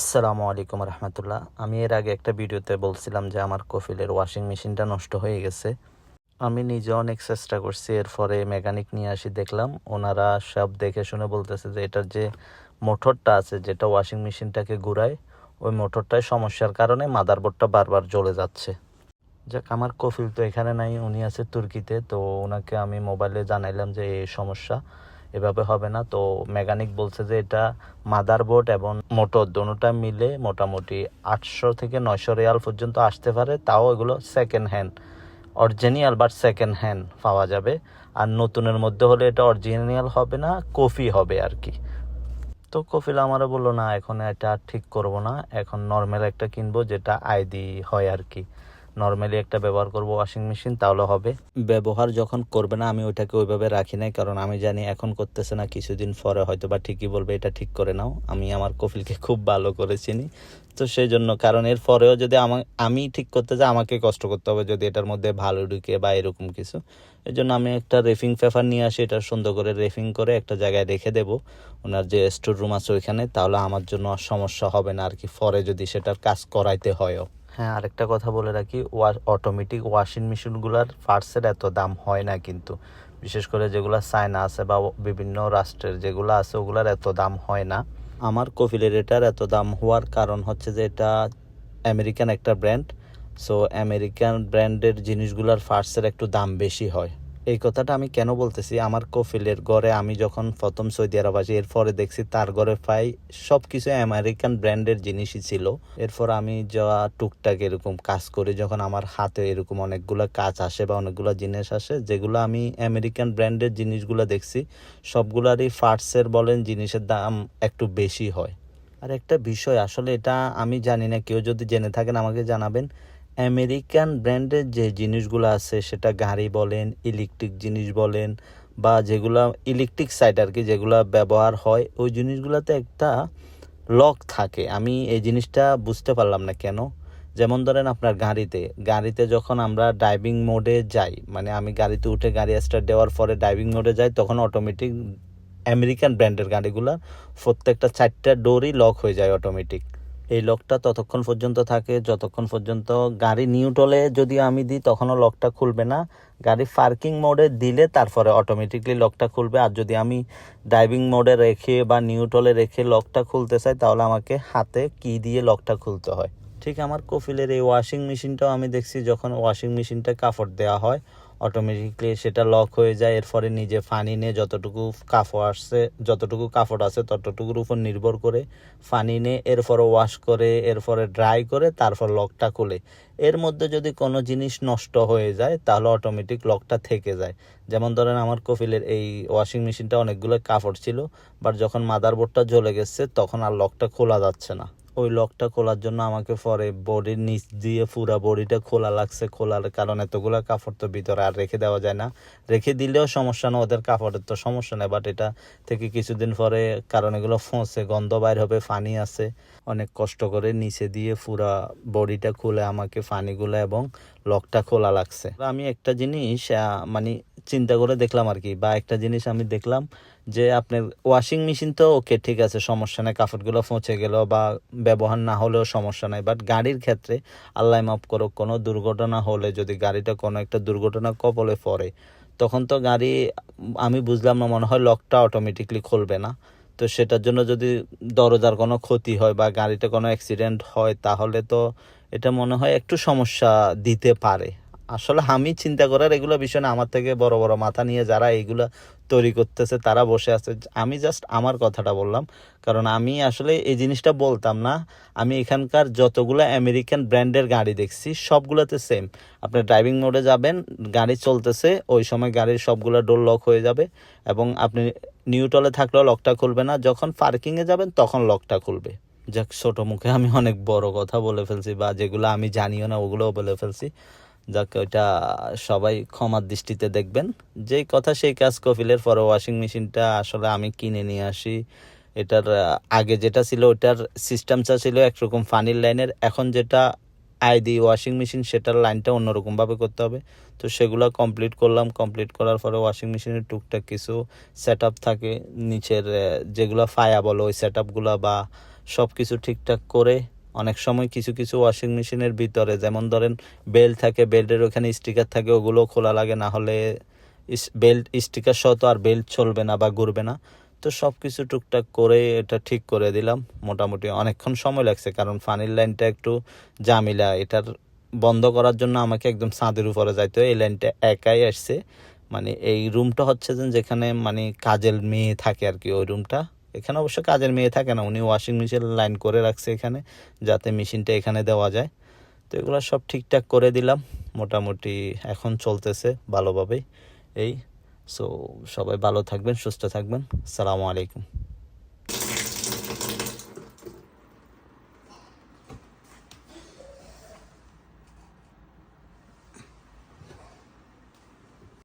আসসালামু আলাইকুম রহমতুল্লাহ। আমি এর আগে একটা ভিডিওতে বলছিলাম যে আমার কফিলের ওয়াশিং মেশিনটা নষ্ট হয়ে গেছে। আমি নিজে অনেক চেষ্টা করছি, এরপরে মেকানিক নিয়ে আসি, দেখলাম ওনারা সব দেখে শুনে বলতেছে যে এটার যে মোটরটা আছে, যেটা ওয়াশিং মেশিনটাকে ঘুরায়, ওই মোটরটায় সমস্যার কারণে মাদারবোর্ডটা বারবার জ্বলে যাচ্ছে। যাক, আমার কফিল তো এখানে নাই, উনি আছে তুর্কিতে, তো ওনাকে আমি মোবাইলে জানাইলাম যে এই সমস্যা। এভাবে হবে না। তো মেকানিক বলছে যে এটা মাদারবোর্ড এবং মোটর দোনোটা মিলে মোটামুটি আটশো থেকে নয়শো রিয়াল পর্যন্ত আসতে পারে। তাও এগুলো second hand original but second hand পাওয়া যাবে। আর নতুনের মধ্যে হলে এটা অরিজিনিয়াল হবে না কফি হবে আর কি। তো কফিল আমারও বলল, না, এখন এটা ঠিক করব না। এখন নর্মাল একটা কিনবো যেটা আইডি হয় আর কি। নর্মালি একটা ব্যবহার করব ওয়াশিং মেশিন তাহলে হবে। ব্যবহার যখন করবে না, আমি ওইটাকে ওইভাবে রাখি নাই, কারণ আমি জানি এখন করতেছে না, কিছুদিন পরে হয়তো বা ঠিকই বলবে, এটা ঠিক করে নাও। আমি আমার কফিলকে খুব ভালো করে চিনি। তো সেই জন্য, কারণ এর পরেও যদি আমা ঠিক করতে যাই, আমাকে কষ্ট করতে হবে যদি এটার মধ্যে ভালো ঢুকে বা এরকম কিছু। এই জন্য আমি একটা রেফিং পেপার নিয়ে আসি, এটা সুন্দর করে রেফিং করে একটা জায়গায় রেখে দেব। ওনার যে স্টোর রুম আছে ওইখানে, তাহলে আমার জন্য আর সমস্যা হবে না, আর কি, পরে যদি সেটার কাজ করাইতে হয়ও। হ্যাঁ আরেকটা কথা বলে রাখি অটোমেটিক ওয়াশিং মেশিনগুলোর পার্টসের এত দাম হয় না কিন্তু। বিশেষ করে যেগুলো চায়না আছে বা বিভিন্ন রাষ্ট্রের যেগুলো আছে, ওগুলোর এত দাম হয় না। আমার কফিলের এটার এত দাম হওয়ার কারণ হচ্ছে যে এটা আমেরিকান একটা ব্র্যান্ড সো আমেরিকান ব্র্যান্ডের জিনিসগুলোর ফার্সের একটু দাম বেশি হয়। এই কথাটা আমি কেন বলতেছি? আমার কফিলের ঘরে আমি যখন প্রথম সৌদি আরব আসি, এরপরে দেখছি তার ঘরে প্রায় সব কিছু আমেরিকান ব্র্যান্ডের জিনিসই ছিল। এরপর আমি যা টুকটাক এরকম কাজ করি, যখন আমার হাতে এরকম অনেকগুলো কাজ আসে বা অনেকগুলো জিনিস আসে, যেগুলো আমি আমেরিকান ব্র্যান্ডের জিনিসগুলো দেখছি, সবগুলারই ফার্টসের বলেন জিনিসের দাম একটু বেশি হয়। আর একটা বিষয়, আসলে এটা আমি জানি না, কেউ যদি জেনে থাকেন আমাকে জানাবেন। আমেরিকান ব্র্যান্ডের যে জিনিসগুলো আছে, সেটা গাড়ি বলেন ইলেকট্রিক জিনিস বলেন, বা যেগুলো ইলেকট্রিক সাইড আর কি যেগুলো ব্যবহার হয়, ওই জিনিসগুলোতে একটা লক থাকে। আমি এই জিনিসটা বুঝতে পারলাম না কেন? যেমন ধরেন আপনার গাড়িতে গাড়িতে যখন আমরা ড্রাইভিং মোডে যাই মানে আমি গাড়িতে উঠে গাড়ি স্টার্ট দেওয়ার পরে ড্রাইভিং মোডে যাই, তখন অটোমেটিক আমেরিকান ব্র্যান্ডের গাড়িগুলো প্রত্যেকটা চারটা ডোরই লক হয়ে যায় অটোমেটিক এই লকটা ততক্ষণ পর্যন্ত থাকে, যতক্ষণ পর্যন্ত গাড়ি নিউটলে যদি আমি দিই তখনও লকটা খুলবে না। গাড়ি পার্কিং মোডে দিলে তারপরে অটোমেটিকলি লকটা খুলবে। আর যদি আমি ড্রাইভিং মোডে রেখে বা নিউটলে রেখে লকটা খুলতে চাই, তাহলে আমাকে হাতে কি দিয়ে লকটা খুলতে হয়? ঠিক আমার কফিলের এই ওয়াশিং মেশিনটাও আমি দেখছি, যখন ওয়াশিং মেশিনটা কাপড় দেওয়া হয় অটোমেটিকলি সেটা লক হয়ে যায়, এরপরে নিজে ফানি নিয়ে যতটুকু কাপড় আসছে, যতটুকু কাপড় আছে ততটুকুর উপর নির্ভর করে ফানি নিয়ে এরপরে ওয়াশ করে, এরপরে ড্রাই করে, তারপর লকটা খুলে। এর মধ্যে যদি কোনো জিনিস নষ্ট হয়ে যায়, তাহলে অটোমেটিক লকটা থেকে যায়। যেমন ধরেন আমার কফিলের এই ওয়াশিং মেশিনটা অনেকগুলো কাপড় ছিল বাট যখন মাদারবোর্ডটা জ্বলে গেছে, তখন আর লকটা খোলা যাচ্ছে না। ওই লকটা খোলার জন্য আমাকে পরে বডির নিচ দিয়ে পুরা বডিটা খোলা লাগছে। খোলার কারণ এতগুলো কাপড় তো ভিতরে আর রেখে দেওয়া যায় না। রেখে দিলেও সমস্যা না, ওদের কাপড়ের তো সমস্যা নেই বাট এটা থেকে কিছুদিন পরে কারণ এগুলো ফোঁসে, গন্ধ বাইর হবে ফানি আছে। অনেক কষ্ট করে নিচে দিয়ে পুরা বডিটা খুলে আমাকে ফানিগুলো এবং লকটা খোলা লাগছে। আমি একটা জিনিস মানে চিন্তা করে দেখলাম আর কি বা একটা জিনিস আমি দেখলাম যে আপনার ওয়াশিং মেশিন তো ওকে ঠিক আছে, সমস্যা নেই, কাপড়গুলো পচে গেল বা ব্যবহার না হলেও সমস্যা নাই। বাট গাড়ির ক্ষেত্রে আল্লাহ মাফ করো কোনো দুর্ঘটনা হলে, যদি গাড়িটা কোনো একটা দুর্ঘটনা কবলে পড়ে, তখন তো গাড়ি, আমি বুঝলাম না, মনে হয় লকটা অটোমেটিকলি খুলবে না। তো সেটার জন্য যদি দরজার কোনো ক্ষতি হয় বা গাড়িতে কোনো অ্যাক্সিডেন্ট হয়, তাহলে তো এটা মনে হয় একটু সমস্যা দিতে পারে। আসলে আমি চিন্তা করার এগুলো বিষয় না। আমার থেকে বড় বড় মাথা নিয়ে যারা এইগুলো তৈরি করতেছে, তারা বসে আছে। আমি জাস্ট আমার কথাটা বললাম। কারণ আমি আসলে এই জিনিসটা বলতাম না। আমি এখানকার যতগুলো আমেরিকান ব্র্যান্ডের গাড়ি দেখছি, সবগুলোতে সেম আপনি ড্রাইভিং মোডে যাবেন, গাড়ি চলতেছে, ওই সময় গাড়ির সবগুলো ডোর লক হয়ে যাবে এবং আপনি নিউটলে থাকলেও লকটা খুলবে না। যখন পার্কিংয়ে যাবেন, তখন লকটা খুলবে। যাক, ছোটো মুখে আমি অনেক বড় কথা বলে ফেলছি বা যেগুলো আমি জানিও না, ওগুলোও বলে ফেলছি। যাক ওইটা সবাই ক্ষমার দৃষ্টিতে দেখবেন। যেই কথা সেই কাজ কফিলের পরে ওয়াশিং মেশিনটা আসলে আমি কিনে নিয়ে আসি। এটার আগে যেটা ছিল ওইটার সিস্টেমটা ছিল একরকম ফানির লাইনের এখন যেটা আইডি ওয়াশিং মেশিন সেটার লাইনটা অন্যরকমভাবে করতে হবে। তো সেগুলো কমপ্লিট করলাম। কমপ্লিট করার পরে ওয়াশিং মেশিনের টুকটাক কিছু সেট থাকে। নিচের যেগুলো ফায়া বলো ওই সেট বা সব কিছু ঠিকঠাক করে অনেক সময় কিছু কিছু ওয়াশিং মেশিনের ভিতরে, যেমন ধরেন বেল্ট থাকে বেল্টের ওখানে স্টিকার থাকে, ওগুলো খোলা লাগে, না হলে বেল্ট স্টিকার সহ তো আর বেল্ট চলবে না বা ঘুরবে না। তো সব কিছু টুকটাক করে এটা ঠিক করে দিলাম, মোটামুটি অনেকক্ষণ সময় লাগছে, কারণ ফানির লাইনটা একটু জামিলা এটার বন্ধ করার জন্য আমাকে একদম ছাদের উপরে যাইতে এই লাইনটা একাই আসছে। মানে এই রুমটা হচ্ছে যেখানে মানে কাজের মেয়ে থাকে আর কি, ওই রুমটা এখানে অবশ্য কাজের মেয়ে থাকে না, উনি ওয়াশিং মেশিন লাইন করে রাখছে এখানে, যাতে মেশিনটা এখানে দেওয়া যায়। তো এগুলো সব ঠিকঠাক করে দিলাম, মোটামুটি এখন চলতেছে ভালোভাবেই। এই সো সবাই ভালো থাকবেন, সুস্থ থাকবেন। সালামু আলাইকুম।